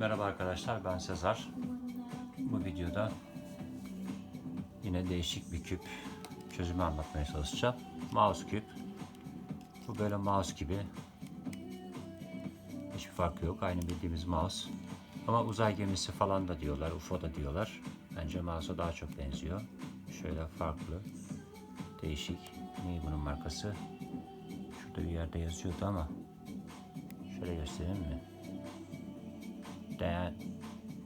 Merhaba arkadaşlar ben Sezar. Bu videoda yine değişik bir küp çözümü anlatmaya çalışacağım. Mouse küp. Bu böyle mouse gibi. Hiçbir farkı yok. Aynı bildiğimiz mouse. Ama uzay gemisi falan da diyorlar. UFO da diyorlar. Bence mouse'a daha çok benziyor. Şöyle farklı. Değişik. Neyi bunun markası? Şurada bir yerde yazıyordu ama şöyle göstereyim mi? Dayan,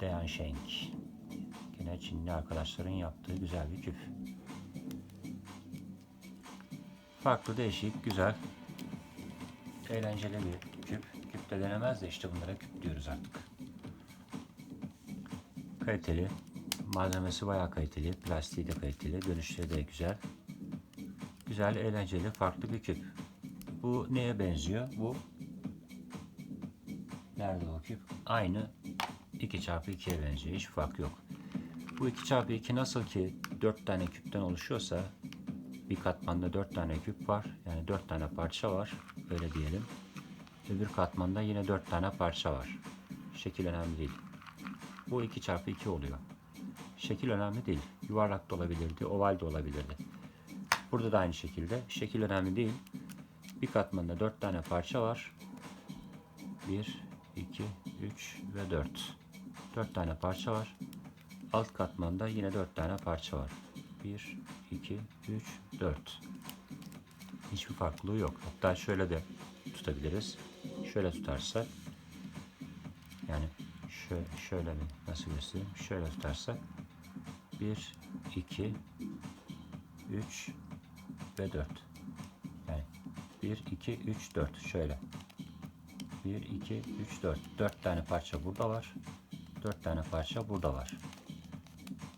Dayan Shenk. Yine Çinli arkadaşların yaptığı güzel bir küp. Farklı, değişik, güzel. Eğlenceli bir küp. Küp de denemez de işte bunlara küp diyoruz artık. Kaliteli. Malzemesi bayağı kaliteli. Plastiği de kaliteli. Dönüşleri de güzel. Güzel, eğlenceli, farklı bir küp. Bu neye benziyor? Bu Nerede o küp? Aynı 2 çarpı 2'ye benziyor. Hiç fark yok. Bu 2 çarpı 2 nasıl ki 4 tane küpten oluşuyorsa bir katmanda 4 tane küp var. Yani 4 tane parça var. Öyle diyelim. Öbür katmanda yine 4 tane parça var. Şekil önemli değil. Bu 2 çarpı 2 oluyor. Şekil önemli değil. Yuvarlak da olabilirdi, oval de olabilirdi. Burada da aynı şekilde. Şekil önemli değil. Bir katmanda 4 tane parça var. 1, 2, 3 ve 4. 4 tane parça var. Alt katmanda yine 4 tane parça var. 1, 2, 3, 4. Hiçbir farklılığı yok. Hatta şöyle de tutabiliriz. Şöyle tutarsak yani şöyle, şöyle mi nasıl göstereyim? Şöyle tutarsak 1, 2, 3 ve 4. Yani 1, 2, 3, 4. Şöyle. 1, 2, 3, 4. 4 tane parça burada var. 4 tane parça burada var.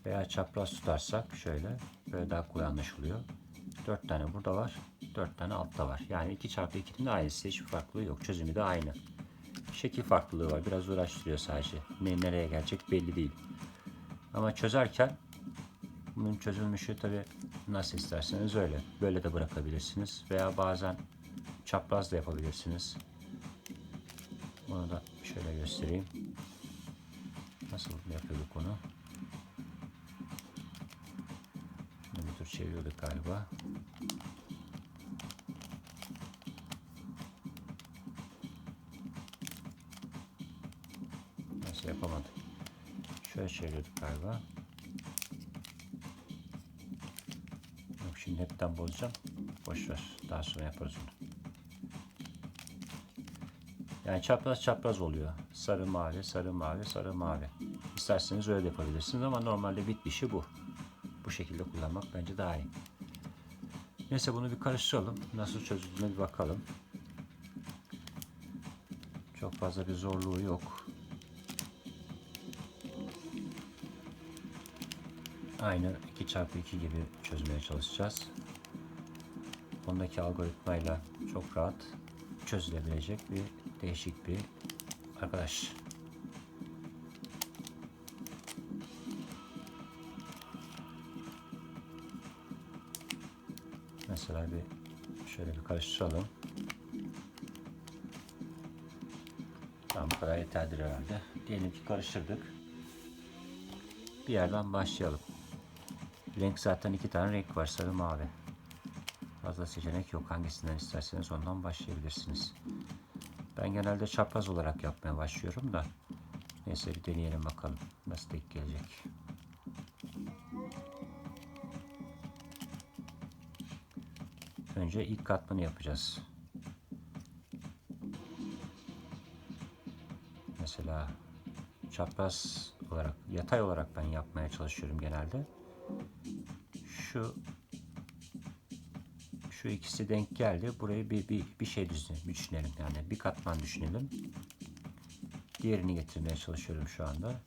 Veya çapraz tutarsak şöyle böyle daha kolay anlaşılıyor. 4 tane burada var. 4 tane altta var. Yani 2 çarpı 2'nin de aynısı. Hiçbir farklılığı yok. Çözümü de aynı. Şekil farklılığı var. Biraz uğraştırıyor sadece. Ne, nereye gelecek belli değil. Ama çözerken bunun çözülmüşü tabi nasıl isterseniz öyle. Böyle de bırakabilirsiniz. Veya bazen çapraz da yapabilirsiniz. Bunu da şöyle göstereyim. Nasıl yapıyorduk onu? Şimdi bir tur çeviriyorduk galiba. Nasıl yapamadım. Şöyle çeviriyorduk galiba. Yok şimdi hepten bozacağım. Boş ver. Daha sonra yaparız onu. Yani çapraz çapraz oluyor. Sarı mavi, sarı mavi, sarı mavi. İsterseniz öyle de yapabilirsiniz ama normalde bitmişi bu. Bu şekilde kullanmak bence daha iyi. Neyse bunu bir karıştıralım. Nasıl çözüldüğüne bir bakalım. Çok fazla bir zorluğu yok. Aynı 2 çarpı 2 gibi çözmeye çalışacağız. Bundaki algoritmayla çok rahat çözülebilecek bir değişik bir arkadaş. Mesela bir şöyle bir karıştıralım. Tamam bu kadar yeterlidir herhalde. Diyelim ki karıştırdık. Bir yerden başlayalım. Renk zaten iki tane renk var sarı mavi. Fazla seçenek yok. Hangisinden isterseniz ondan başlayabilirsiniz. Ben genelde çapraz olarak yapmaya başlıyorum da. Neyse bir deneyelim bakalım. Nasıl denk gelecek. Önce ilk katmanı yapacağız. Mesela çapraz olarak, yatay olarak ben yapmaya çalışıyorum genelde. Şu şu ikisi denk geldi. Burayı bir, bir, bir şey düşünelim. Yani bir katman düşünelim. Diğerini getirmeye çalışıyorum şu anda.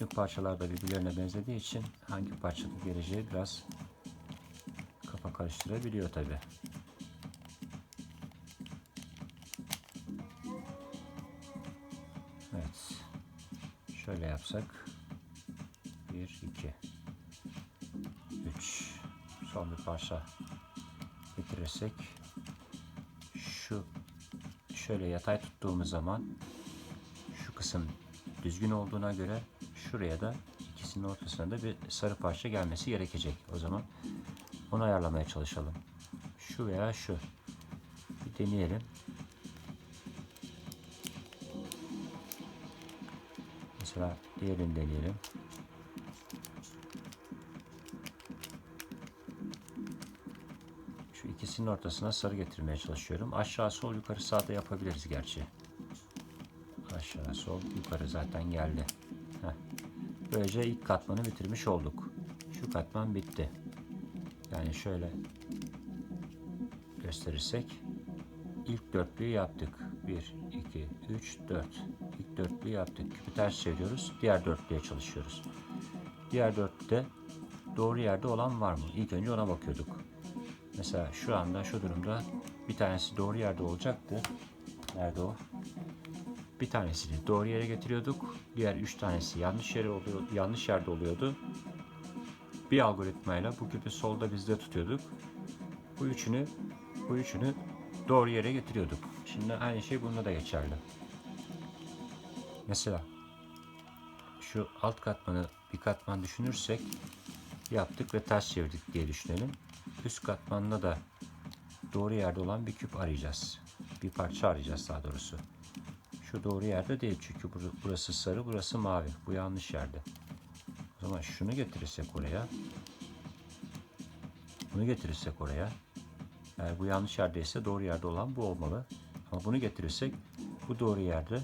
Bütün parçalar da birbirlerine benzediği için hangi parçada geleceği biraz kafa karıştırabiliyor tabi. Evet. Şöyle yapsak. 1, 2, 3. son bir parça getirirsek şu şöyle yatay tuttuğumuz zaman şu kısım düzgün olduğuna göre şuraya da ikisinin ortasına da bir sarı parça gelmesi gerekecek. O zaman onu ayarlamaya çalışalım. Şu veya şu. Bir deneyelim. Mesela diğerini deneyelim. Şu ikisinin ortasına sarı getirmeye çalışıyorum. Aşağı sol yukarı sağda yapabiliriz gerçi. Aşağı sol yukarı zaten geldi. Böylece ilk katmanı bitirmiş olduk. Şu katman bitti. Yani şöyle gösterirsek ilk dörtlüyü yaptık. 1, 2, 3, 4. İlk dörtlüyü yaptık. Küpü ters çeviriyoruz. Diğer dörtlüye çalışıyoruz. Diğer dörtlüde doğru yerde olan var mı? İlk önce ona bakıyorduk. Mesela şu anda şu durumda bir tanesi doğru yerde olacaktı. Nerede o? Bir tanesini doğru yere getiriyorduk. Diğer üç tanesi yanlış yere oluyor, yanlış yerde oluyordu. Bir algoritmayla bu küpü solda bizde tutuyorduk. Bu üçünü bu üçünü doğru yere getiriyorduk. Şimdi aynı şey bunda da geçerli. Mesela şu alt katmanı bir katman düşünürsek yaptık ve ters çevirdik diye düşünelim. Üst katmanda da doğru yerde olan bir küp arayacağız. Bir parça arayacağız daha doğrusu. Şu doğru yerde değil çünkü bur- burası sarı, burası mavi. Bu yanlış yerde. O zaman şunu getirirsek oraya. Bunu getirirsek oraya. Eğer bu yanlış yerdeyse doğru yerde olan bu olmalı. Ama bunu getirirsek bu doğru yerde.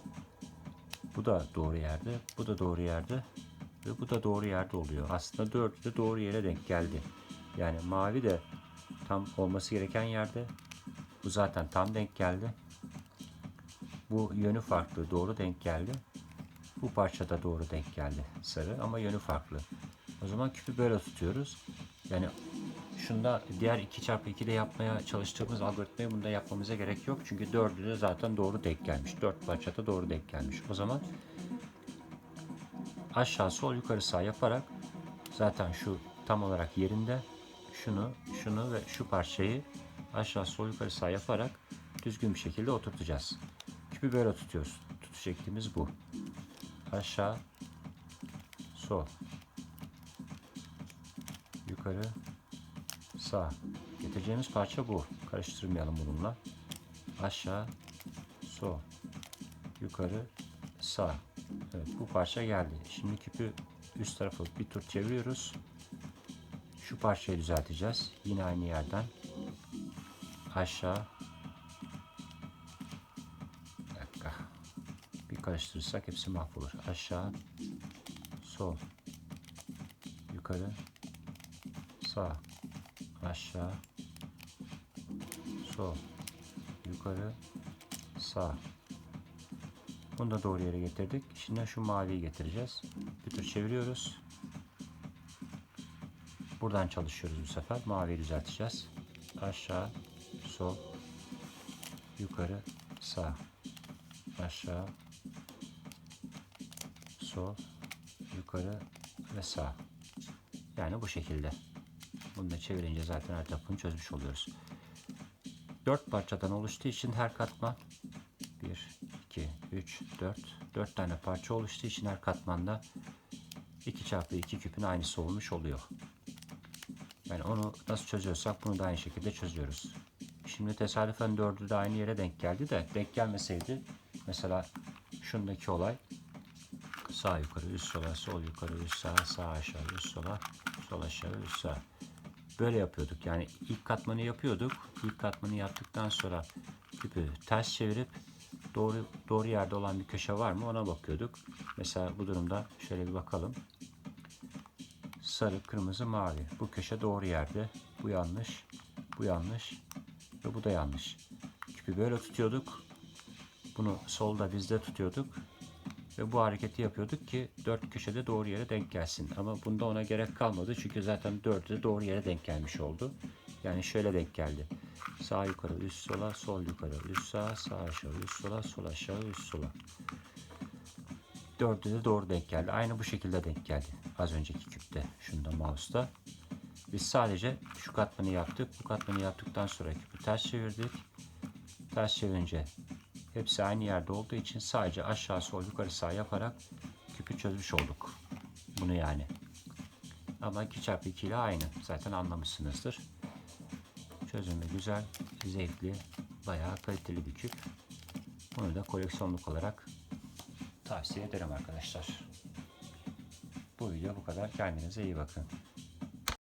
Bu da doğru yerde. Bu da doğru yerde. Ve bu da doğru yerde oluyor. Aslında dördü de doğru yere denk geldi. Yani mavi de tam olması gereken yerde. Bu zaten tam denk geldi. Bu yönü farklı, doğru denk geldi. Bu parça da doğru denk geldi. Sarı ama yönü farklı. O zaman küpü böyle tutuyoruz. Yani şunda diğer 2 çarpı 2'de yapmaya çalıştığımız algoritmayı bunda yapmamıza gerek yok. Çünkü dördü de zaten doğru denk gelmiş. Dört parça da doğru denk gelmiş. O zaman aşağı sol yukarı sağ yaparak zaten şu tam olarak yerinde şunu, şunu ve şu parçayı aşağı sol yukarı sağ yaparak düzgün bir şekilde oturtacağız. Küpü böyle tutuyoruz. Tutuş şeklimiz bu. Aşağı sol yukarı sağ. Getireceğimiz parça bu. Karıştırmayalım bununla. Aşağı sol yukarı sağ. Evet bu parça geldi. Şimdi küpü üst tarafı bir tur çeviriyoruz. Şu parçayı düzelteceğiz. Yine aynı yerden aşağı karıştırırsak hepsi mahvolur. Aşağı sol yukarı sağ aşağı sol yukarı sağ bunu da doğru yere getirdik. Şimdi şu maviyi getireceğiz. Bir tur çeviriyoruz. Buradan çalışıyoruz bu sefer. Maviyi düzelteceğiz. Aşağı, sol, yukarı, sağ. Aşağı, sol, yukarı ve sağ. Yani bu şekilde. Bunu da çevirince zaten her tarafını çözmüş oluyoruz. Dört parçadan oluştuğu için her katman 1, 2, 3, 4. 4 tane parça oluştuğu için her katmanda 2 çarpı 2 küpün aynısı olmuş oluyor. Yani onu nasıl çözüyorsak bunu da aynı şekilde çözüyoruz. Şimdi tesadüfen dördü de aynı yere denk geldi de denk gelmeseydi mesela şundaki olay sağ yukarı üst sola sol yukarı üst sağa sağ aşağı üst sola sol aşağı üst sağ böyle yapıyorduk. Yani ilk katmanı yapıyorduk. İlk katmanı yaptıktan sonra küpü ters çevirip doğru doğru yerde olan bir köşe var mı ona bakıyorduk. Mesela bu durumda şöyle bir bakalım. Sarı, kırmızı, mavi. Bu köşe doğru yerde. Bu yanlış. Bu yanlış. Ve bu da yanlış. Küpü böyle tutuyorduk. Bunu solda bizde tutuyorduk. Ve bu hareketi yapıyorduk ki dört köşede doğru yere denk gelsin. Ama bunda ona gerek kalmadı. Çünkü zaten dördü de doğru yere denk gelmiş oldu. Yani şöyle denk geldi. Sağ yukarı, üst sola, sol yukarı, üst sağa, sağ aşağı, üst sola, sol aşağı, üst sola. Dördü de doğru denk geldi. Aynı bu şekilde denk geldi. Az önceki küpte. Şunda mouse'da. Biz sadece şu katmanı yaptık. Bu katmanı yaptıktan sonra küpü ters çevirdik. Ters çevirince hepsi aynı yerde olduğu için sadece aşağı sol yukarı sağ yaparak küpü çözmüş olduk. Bunu yani. Ama 2 çarpı 2 ile aynı. Zaten anlamışsınızdır. Çözümü güzel, zevkli, bayağı kaliteli bir küp. Bunu da koleksiyonluk olarak tavsiye ederim arkadaşlar. Bu video bu kadar. Kendinize iyi bakın.